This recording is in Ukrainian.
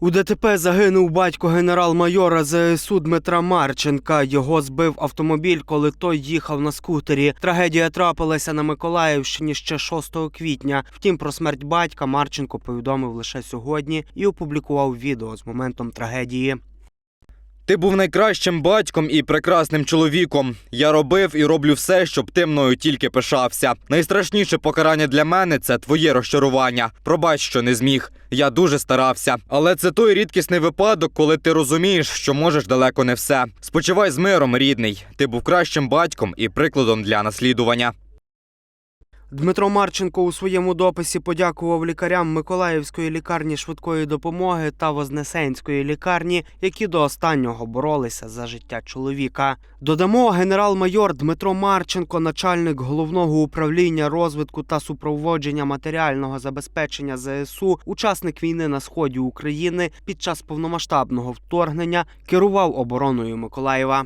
У ДТП загинув батько генерал-майора ЗСУ Дмитра Марченка. Його збив автомобіль, коли той їхав на скутері. Трагедія трапилася на Миколаївщині ще 6 квітня. Втім, про смерть батька Марченко повідомив лише сьогодні і опублікував відео з моментом трагедії. Ти був найкращим батьком і прекрасним чоловіком. Я робив і роблю все, щоб ти мною тільки пишався. Найстрашніше покарання для мене це твоє розчарування. Пробач, що не зміг. Я дуже старався. Але це той рідкісний випадок, коли ти розумієш, що можеш далеко не все. Спочивай з миром, рідний. Ти був кращим батьком і прикладом для наслідування. Дмитро Марченко у своєму дописі подякував лікарям Миколаївської лікарні швидкої допомоги та Вознесенської лікарні, які до останнього боролися за життя чоловіка. Додамо, генерал-майор Дмитро Марченко, начальник головного управління розвитку та супроводження матеріального забезпечення ЗСУ, учасник війни на сході України під час повномасштабного вторгнення, керував обороною Миколаєва.